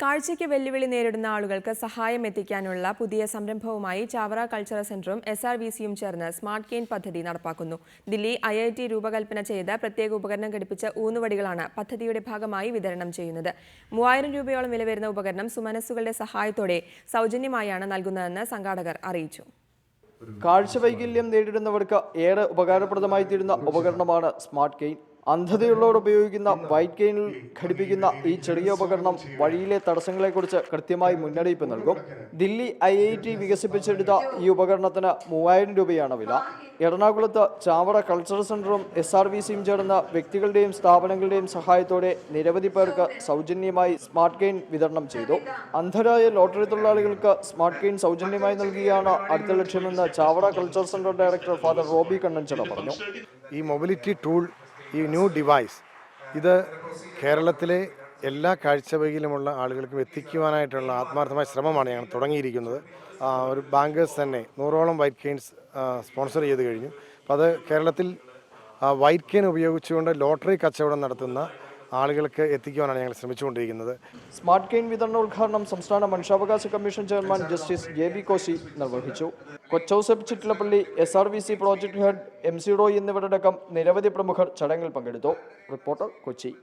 കാഴ്ചയ്ക്ക് വെല്ലുവിളി നേരിടുന്ന ആളുകൾക്ക് സഹായം എത്തിക്കാനുള്ള പുതിയ സംരംഭവുമായി ചാവറ കൾച്ചറൽ സെന്ററും എസ് ആർ വി സിയും ചേർന്ന് സ്മാർട്ട് കെയിൻ പദ്ധതി നടപ്പാക്കുന്നു. ദില്ലി ഐ ഐ ടി രൂപകൽപ്പന ചെയ്ത പ്രത്യേക ഉപകരണം ഘടിപ്പിച്ച ഊന്നുവടികളാണ് പദ്ധതിയുടെ ഭാഗമായി വിതരണം ചെയ്യുന്നത്. മൂവായിരം രൂപയോളം വില വരുന്ന ഉപകരണം സുമനസ്സുകളുടെ സഹായത്തോടെ സൗജന്യമായാണ് നൽകുന്നതെന്ന് സംഘാടകർ അറിയിച്ചു. കാഴ്ച വൈകല്യം നേരിടുന്നവർക്ക് ഏറെ ഉപകാരപ്രദമായി തീരുന്ന ഉപകരണമാണ് സ്മാർട്ട് കെയിൻ അന്ധതയുള്ളവർ ഉപയോഗിക്കുന്ന വൈറ്റ് കെയിനിൽ ഘടിപ്പിക്കുന്ന ഈ ചെറിയ ഉപകരണം വഴിയിലെ തടസ്സങ്ങളെക്കുറിച്ച് കൃത്യമായി മുന്നറിയിപ്പ് നൽകും. ദില്ലി ഐ ഐ ടി വികസിപ്പിച്ചെടുത്ത ഈ ഉപകരണത്തിന് മൂവായിരം രൂപയാണ് വില. എറണാകുളത്ത് ചാവറ കൾച്ചറൽ സെന്ററും എസ് ആർ വി സിയും ചേർന്ന വ്യക്തികളുടെയും സ്ഥാപനങ്ങളുടെയും സഹായത്തോടെ നിരവധി പേർക്ക് സൗജന്യമായി സ്മാർട്ട് കെയിൻ വിതരണം ചെയ്തു. അന്ധരായ ലോട്ടറി തൊഴിലാളികൾക്ക് സ്മാർട്ട് കെയിൻ സൗജന്യമായി നൽകുകയാണ് അടുത്ത ലക്ഷ്യമെന്ന് Chavara cultural centre director father Roby Kannanchada പറഞ്ഞു. ഈ മൊബിലിറ്റി ടൂൾ ഈ ന്യൂ ഡിവൈസ് ഇത് കേരളത്തിലെ എല്ലാ കാഴ്ചവൈകല്യമുള്ള ആളുകൾക്കും എത്തിക്കുവാനായിട്ടുള്ള ആത്മാർത്ഥമായ ശ്രമമാണ് ഞങ്ങൾ തുടങ്ങിയിരിക്കുന്നത്. ഒരു ബാങ്കേഴ്സ് തന്നെ നൂറോളം വൈറ്റ് കെയിൻസ് സ്പോൺസർ ചെയ്ത് കഴിഞ്ഞു. അപ്പോൾ അത് കേരളത്തിൽ വൈറ്റ് കെയിൻ ഉപയോഗിച്ചുകൊണ്ട് ലോട്ടറി കച്ചവടം നടത്തുന്ന ആളുകൾക്ക് എത്തിക്കുവാനാണ് ഞങ്ങൾ ശ്രമിച്ചുകൊണ്ടിരിക്കുന്നത്. സ്മാർട്ട് കെയിൻ വിതരണ ഉദ്ഘാടനം സംസ്ഥാന മനുഷ്യാവകാശ commission chairman justice J B Koshy നിർവഹിച്ചു. Kochouseph Chittilappilly S R V C project head M C Roy എന്നിവരടക്കം നിരവധി പ്രമുഖർ ചടങ്ങിൽ പങ്കെടുത്തു. റിപ്പോർട്ടർ കൊച്ചി.